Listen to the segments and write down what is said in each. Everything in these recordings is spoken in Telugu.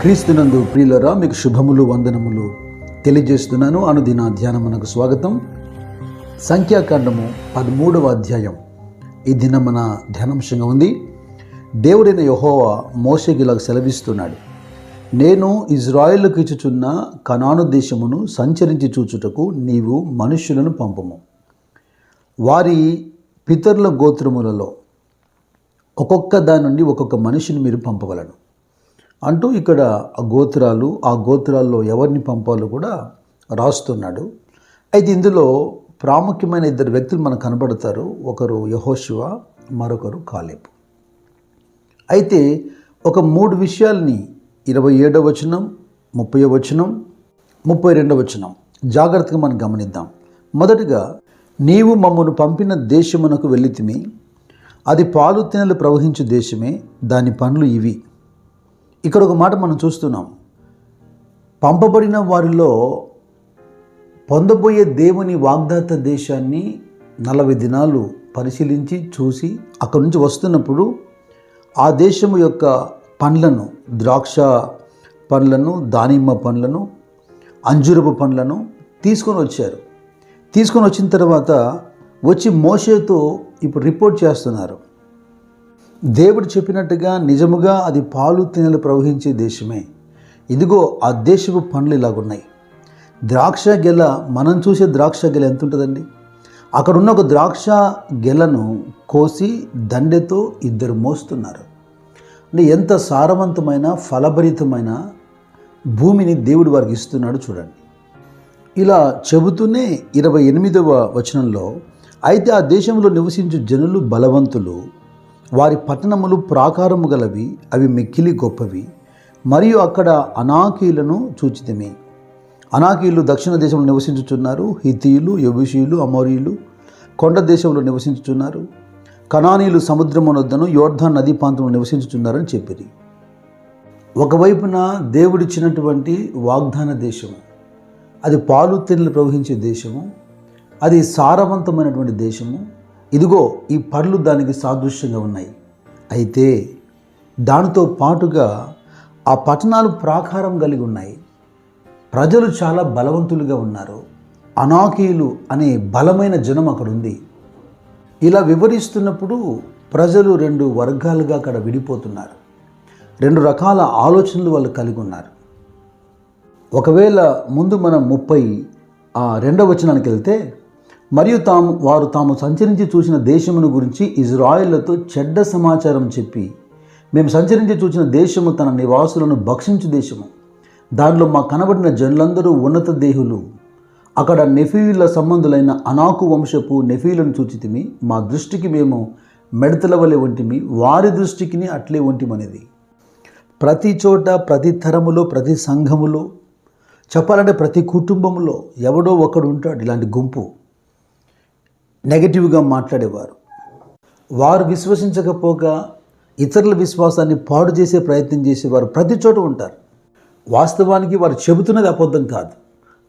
క్రీస్తునందు ప్రియులరా మీకు శుభములు వందనములు తెలియజేస్తున్నాను. అనుదిన ధ్యానమునకు స్వాగతం. సంఖ్యాకాండము పదమూడవ అధ్యాయం. ఈ దినం మన ధ్యానాంశంగా ఉంది. దేవుడైన యహోవా మోసగిలాగా సెలవిస్తున్నాడు. నేను ఇజ్రాయేల్కు ఇచ్చుచున్న కనాను దేశమును సంచరించి చూచుటకు నీవు మనుష్యులను పంపము. వారి పితరుల గోత్రములలో ఒక్కొక్క దాని నుండి ఒక్కొక్క మనిషిని మీరు పంపగలను. అంటూ ఇక్కడ ఆ గోత్రాలు ఆ గోత్రాల్లో ఎవరిని పంపాలో కూడా రాస్తున్నాడు. అయితే ఇందులో ప్రాముఖ్యమైన ఇద్దరు వ్యక్తులు మనకు కనబడతారు. ఒకరు యహోశివ మరొకరు కాలేబు. అయితే ఒక మూడు విషయాల్ని ఇరవై ఏడవ వచనం ముప్పై వచనం ముప్పై రెండవ వచనం జాగ్రత్తగా మనం గమనిద్దాం. మొదటిగా నీవు మమ్మను పంపిన దేశమునకు వెళ్ళితిమి. అది పాలు తినలు ప్రవహించు దేశమే. దాని పనులు ఇవి. ఇక్కడ ఒక మాట మనం చూస్తున్నాం. పంపబడిన వారిలో పొందబోయే దేవుని వాగ్దాత దేశాన్ని నలభై దినాలు పరిశీలించి చూసి అక్కడి నుంచి వస్తున్నప్పుడు ఆ దేశము యొక్క పండ్లను ద్రాక్ష పండ్లను దానిమ్మ పండ్లను అంజురపు పండ్లను తీసుకొని వచ్చారు. తీసుకొని వచ్చిన తర్వాత వచ్చి మోషేతో ఇప్పుడు రిపోర్ట్ చేస్తున్నారు. దేవుడు చెప్పినట్టుగా నిజముగా అది పాలు తేనెలు ప్రవహించే దేశమే. ఇదిగో ఆ దేశపు పండ్లు ఇలాగున్నాయి. ద్రాక్ష గెల మనం చూసే ద్రాక్ష గెల ఎంత ఉంటుందండి అక్కడున్న ఒక ద్రాక్ష గెలను కోసి దండెతో ఇద్దరు మోస్తున్నారు. అంటే ఎంత సారవంతమైన ఫలభరితమైన భూమిని దేవుడు వారికి ఇస్తున్నాడు చూడండి. ఇలా చెబుతూనే ఇరవై ఎనిమిదవ వచనంలో అయితే ఆ దేశంలో నివసించు జనులు బలవంతులు వారి పట్టణములు ప్రాకారము గలవి అవి మిక్కిలి గొప్పవి. మరియు అక్కడ అనాకీలను చూచితమే. అనాకీలు దక్షిణ దేశంలో నివసించుచున్నారు హితీయులు యబుషీయులు అమోరీయులు కొండ దేశంలో నివసించుచున్నారు. కణానీయులు సముద్రమునొద్దను యోర్ధన్ నదీ ప్రాంతంలో నివసించుచున్నారని చెప్పిరి. ఒకవైపున దేవుడిచ్చినటువంటి వాగ్దాన దేశము. అది పాలు తెన్నులు ప్రవహించే దేశము. అది సారవంతమైనటువంటి దేశము. ఇదిగో ఈ పర్లు దానికి సాదృశ్యంగా ఉన్నాయి. అయితే దానితో పాటుగా ఆ పట్టణాలు ప్రాకారం కలిగి ఉన్నాయి. ప్రజలు చాలా బలవంతులుగా ఉన్నారు. అనాకీయులు అనే బలమైన జనం అక్కడ ఉంది ఇలా వివరిస్తున్నప్పుడు ప్రజలు రెండు వర్గాలుగా అక్కడ విడిపోతున్నారు. రెండు రకాల ఆలోచనలు వాళ్ళు కలిగి ఉన్నారు. ఒకవేళ ముందు మనం ముప్పై ఆ రెండవ వచనానికి వెళ్తే మరియు తాము వారు తాము సంచరించి చూసిన దేశమును గురించి ఇజ్రాయిళ్ళతో చెడ్డ సమాచారం చెప్పి మేము సంచరించి చూసిన దేశము తన నివాసులను భక్షించు దేశము. దానిలో మా కనబడిన జనులందరూ ఉన్నత దేహులు. అక్కడ నెఫీయుల సంబంధులైన అనాకు వంశపు నెఫీలను చూచితిమి. మా దృష్టికి మేము మెడతల వలె వంటిమి వారి దృష్టికి అట్లే వంటిమనేది. ప్రతి చోట ప్రతి తరములో ప్రతి సంఘములో చెప్పాలంటే ప్రతి కుటుంబంలో ఎవడో ఒకడు ఉంటాడు ఇలాంటి గుంపు. నెగటివ్గా మాట్లాడేవారు. వారు విశ్వసించకపోగా ఇతరుల విశ్వాసాన్ని పాడు చేసే ప్రయత్నం చేసేవారు ప్రతి చోట ఉంటారు. వాస్తవానికి వారు చెబుతున్నది అబద్ధం కాదు.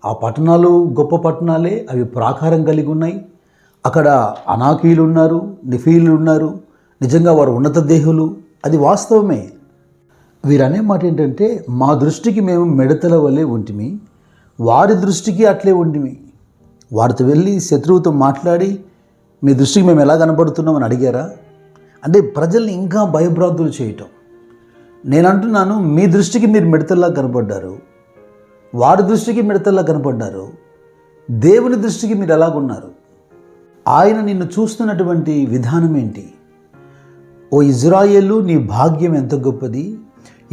ఆ పట్టణాలు గొప్ప పట్టణాలే అవి ప్రాకారం కలిగి ఉన్నాయి. అక్కడ అనాకీలు ఉన్నారు నిఫీలు ఉన్నారు నిజంగా వారు ఉన్నత దేహులు. అది వాస్తవమే. వీరనే మాట ఏంటంటే మా దృష్టికి మేము మిడతల వలె ఉంటిమి వారి దృష్టికి అట్లే ఉంటిమి. వారితో వెళ్ళి శత్రువుతో మాట్లాడి మీ దృష్టికి మేము ఎలా కనపడుతున్నామని అడిగారా? అంటే ప్రజల్ని ఇంకా భయభ్రాంతులు చేయటం. నేను అంటున్నాను మీ దృష్టికి మీరు మిడతల్లా కనపడ్డారు వారి దృష్టికి మిడతల్లా కనపడ్డారు దేవుని దృష్టికి మీరు ఎలాగున్నారు? ఆయన నిన్ను చూస్తున్నటువంటి విధానం ఏంటి? ఓ ఇజ్రాయేలు నీ భాగ్యం ఎంత గొప్పది?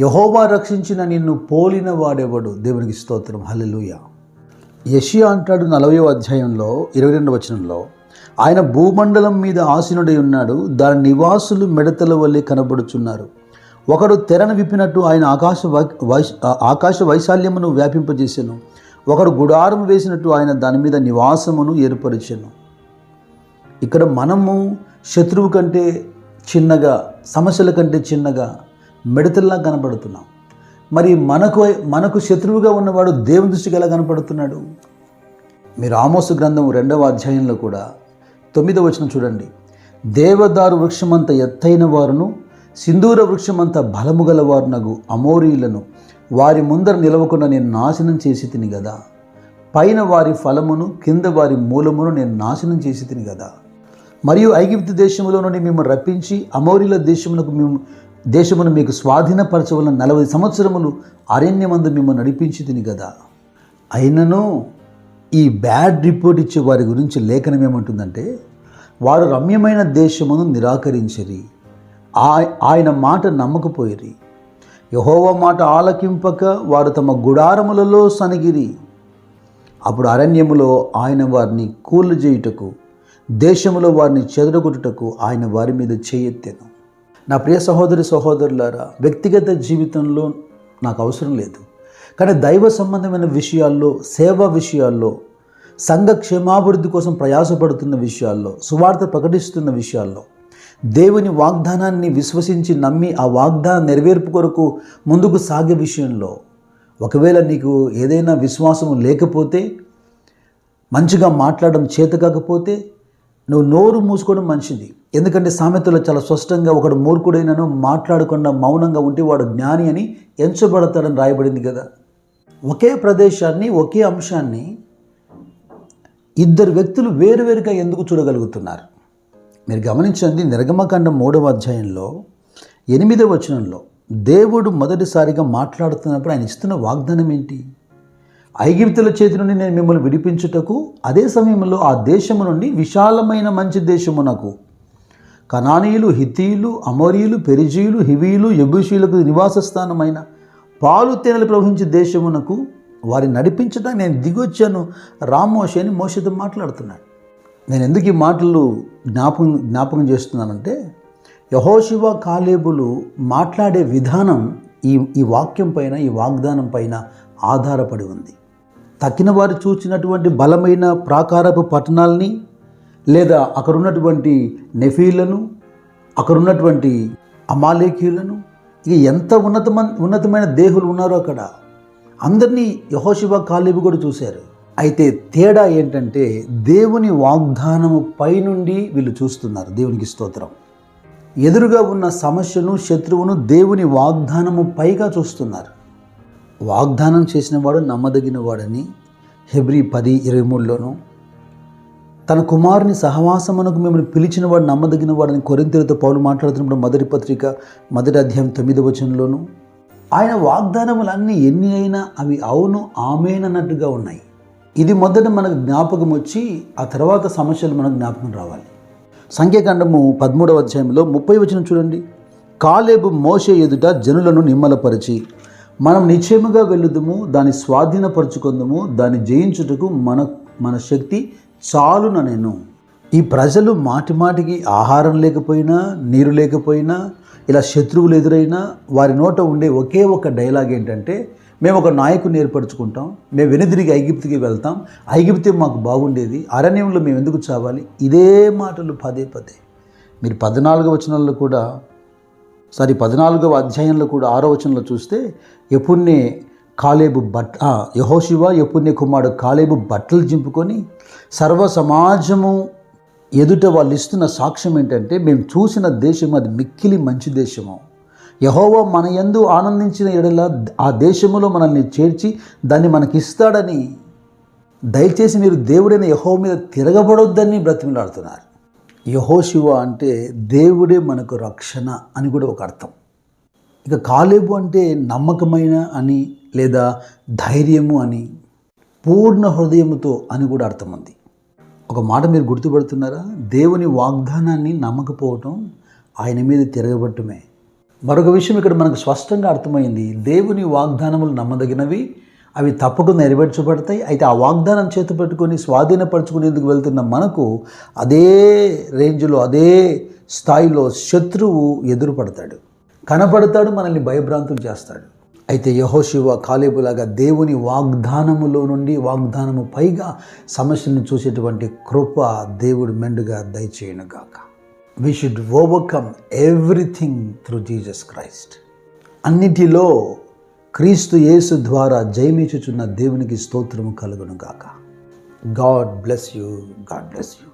యహోవా రక్షించిన నిన్ను పోలిన వాడెవడు? దేవునికి స్తోత్రం. హల్లెలూయ. యషియా అంటాడు నలభై అధ్యాయంలో ఇరవై రెండు వచనంలో ఆయన భూమండలం మీద ఆసీనుడై ఉన్నాడు దాని నివాసులు మెడతల వల్లే కనబడుచున్నారు. ఒకడు తెరను విప్పినట్టు ఆయన ఆకాశ వై- ఆకాశ వైశాల్యమును వ్యాపింపజేశాను ఒకడు గుడారం వేసినట్టు ఆయన దాని మీద నివాసమును ఏర్పరిచాను. ఇక్కడ మనము శత్రువు కంటే చిన్నగా సమస్యల కంటే చిన్నగా మిడతల్లా కనబడుతున్నాం. మరి మనకు మనకు శత్రువుగా ఉన్నవాడు దేవుని దృష్టికి ఎలా కనపడుతున్నాడు? మీరు ఆమోసు గ్రంథం రెండవ అధ్యాయంలో కూడా తొమ్మిదవ వచనం చూడండి. దేవదారు వృక్షమంత ఎత్తైన వారును సింధూర వృక్షమంత బలము గలవారునగు అమోరీలను వారి ముందర నిలవకుండా నేను నాశనం చేసి తిని కదా పైన వారి ఫలమును కింద వారి మూలమును నేను నాశనం చేసి తిని కదా మరియు ఐగిప్తు దేశంలో నుండి మేము రప్పించి అమౌరిల దేశమునకు మేము దేశమును మీకు స్వాధీనపరచవలన నలభై సంవత్సరములు అరణ్యమందు మిమ్మల్ని నడిపించి తిని కదా అయినను ఈ బ్యాడ్ రిపోర్ట్ ఇచ్చే వారి గురించి లేఖనం ఏమంటుందంటే వారు రమ్యమైన దేశమును నిరాకరించరి ఆ- ఆయన మాట నమ్మకపోయిరి. యహోవ మాట ఆలకింపక వారు తమ గుడారములలో సనిగిరి అప్పుడు అరణ్యములో ఆయన వారిని కూలు చేయుటకు దేశములో వారిని చెదరగొట్టుటకు ఆయన వారి మీద చేయెత్తెను. నా ప్రియ సహోదరి సహోదరులారా వ్యక్తిగత జీవితంలో నాకు అవసరం లేదు. కానీ దైవ సంబంధమైన విషయాల్లో సేవా విషయాల్లో సంఘ క్షేమాభివృద్ధి కోసం ప్రయాసపడుతున్న విషయాల్లో సువార్త ప్రకటిస్తున్న విషయాల్లో దేవుని వాగ్దానాన్ని విశ్వసించి నమ్మి ఆ వాగ్దాన నెరవేర్పు కొరకు ముందుకు సాగే విషయంలో ఒకవేళ నీకు ఏదైనా విశ్వాసం లేకపోతే మంచిగా మాట్లాడడం చేత కాకపోతే నువ్వు నోరు మూసుకోవడం మంచిది ఎందుకంటే సామెతలో చాలా స్పష్టంగా ఒకడు మూర్ఖుడైనను మాట్లాడకుండా మౌనంగా ఉంటే వాడు జ్ఞాని అని ఎంచబడతాడని రాయబడింది కదా. ఒకే ప్రదేశాన్ని ఒకే అంశాన్ని ఇద్దరు వ్యక్తులు వేరువేరుగా ఎందుకు చూడగలుగుతున్నారు? మీరు గమనించండి నిర్గమకాండం మూడవ అధ్యాయంలో ఎనిమిదవ వచనంలో దేవుడు మొదటిసారిగా మాట్లాడుతున్నప్పుడు ఆయన ఇస్తున్న వాగ్దానం ఏంటి? ఐగిప్తుల చేతి నుండి నేను మిమ్మల్ని విడిపించుటకు అదే సమయంలో ఆ దేశము నుండి విశాలమైన మంచి దేశమునకు. కనానీయులు హితీయులు అమోరియులు పెరిజీయులు హివీయులు యబుషీలకు నివాస స్థానమైన పాలు తేనెలు ప్రవహించే దేశమునకు వారిని నడిపించడానికి నేను దిగొచ్చాను. రామోషి అని మోషతో మాట్లాడుతున్నాడు. నేను ఎందుకు ఈ మాటలు జ్ఞాపకం జ్ఞాపకం చేస్తున్నానంటే యహోశివ కాలేబులు మాట్లాడే విధానం ఈ ఈ వాక్యం పైన ఈ వాగ్దానం పైన ఆధారపడి ఉంది. తక్కిన వారు చూచినటువంటి బలమైన ప్రాకారపు పట్టణాలని లేదా అక్కడున్నటువంటి నెఫీలను అక్కడున్నటువంటి అమాలేఖీయులను అమాలేకీయులను ఇక ఎంత ఉన్నతమ ఉన్నతమైన దేహులు ఉన్నారో అక్కడ. అందరినీ యహోశివ కాలేబు కూడా చూశారు. అయితే తేడా ఏంటంటే దేవుని వాగ్దానము పైనుండి వీళ్ళు చూస్తున్నారు. దేవునికి స్తోత్రం. ఎదురుగా ఉన్న సమస్యను శత్రువును దేవుని వాగ్దానము పైగా చూస్తున్నారు. వాగ్దానం చేసిన వాడు నమ్మదగిన వాడని హెబ్రి పది ఇరవై మూడులోను తన కుమారుని సహవాసమునకు మిమ్మల్ని పిలిచిన వాడు నమ్మదగిన వాడని కొరింతలతో పౌలు మాట్లాడుతున్నప్పుడు మొదటి పత్రిక మొదటి అధ్యాయం తొమ్మిది వచనంలోను ఆయన వాగ్దానములన్నీ ఎన్ని అయినా అవి అవును ఆమెనన్నట్టుగా ఉన్నాయి. ఇది మొదట మనకు జ్ఞాపకం వచ్చి ఆ తర్వాత సమస్యలు మనకు జ్ఞాపకం రావాలి. సంఖ్యాకాండము పదమూడవ అధ్యాయంలో ముప్పై వచనం చూడండి. కాలేబు మోసే ఎదుట జనులను నిమ్మలపరిచి మనం నిశ్చయముగా వెళ్ళుదము దాన్ని స్వాధీనపరచుకుందాము దాన్ని జయించుటకు మన మన శక్తి చాలున నేను. ఈ ప్రజలు మాటి మాటికి ఆహారం లేకపోయినా నీరు లేకపోయినా ఇలా శత్రువులు ఎదురైనా వారి నోట ఉండే ఒకే ఒక డైలాగ్ ఏంటంటే మేము ఒక నాయకుని ఏర్పరచుకుంటాం మేము వెనుదిరిగి ఐగిప్తికి వెళ్తాం ఐగిప్తి మాకు బాగుండేది అరణ్యంలో మేము ఎందుకు చావాలి? ఇదే మాటలు పదే పదే. మీరు పద్నాలుగు వచనాల్లో కూడా సారి పద్నాలుగవ అధ్యాయంలో కూడా ఆరో వచనంలో చూస్తే ఎప్పుడునే కాలేబు బట్ యహోశివ యెహోషువ ఎప్పుడునే కుమారుడు కాలేబు బట్టలు జింపుకొని సర్వ సమాజము ఎదుట వాళ్ళు ఇస్తున్న సాక్ష్యం ఏంటంటే మేము చూసిన దేశం అది మిక్కిలి మంచి దేశము. యహోవా మన ఎందు ఆనందించిన ఎడల ఆ దేశములో మనల్ని చేర్చి దాన్ని మనకిస్తాడని దయచేసి మీరు దేవుడైన యహో మీద తిరగబడొద్దని బ్రతిమలాడుతున్నారు. యహోశివ అంటే దేవుడే మనకు రక్షణ అని కూడా ఒక అర్థం. ఇక కాలేబు అంటే నమ్మకమైన అని లేదా ధైర్యము అని పూర్ణ హృదయముతో అని కూడా అర్థం ఉంది. ఒక మాట మీరు గుర్తుపడుతున్నారా? దేవుని వాగ్దానాన్ని నమ్మకపోవటం ఆయన మీద తిరగబట్టమే మరొక విషయం ఇక్కడ మనకు స్పష్టంగా అర్థమైంది. దేవుని వాగ్దానములు నమ్మదగినవి అవి తప్పకుండా నెరవేర్చబడతాయి. అయితే ఆ వాగ్దానం చేతి పెట్టుకొని స్వాధీనపరచుకునేందుకు వెళ్తున్న మనకు అదే రేంజ్లో అదే స్థాయిలో శత్రువు ఎదురుపడతాడు. కనపడతాడు మనల్ని భయభ్రాంతులు చేస్తాడు. అయితే యహోశివ కాలేబులాగా దేవుని వాగ్దానములో నుండి వాగ్దానము పైగా సమస్యలను చూసేటువంటి కృప దేవుడు మెండుగా దయచేయనుగాక we should overcome everything through Jesus Christ అన్నిటిలో క్రీస్తు యేసు ద్వారా జయమిచుచున్న దేవునికి స్తోత్రము కలుగును గాక God bless you God bless you.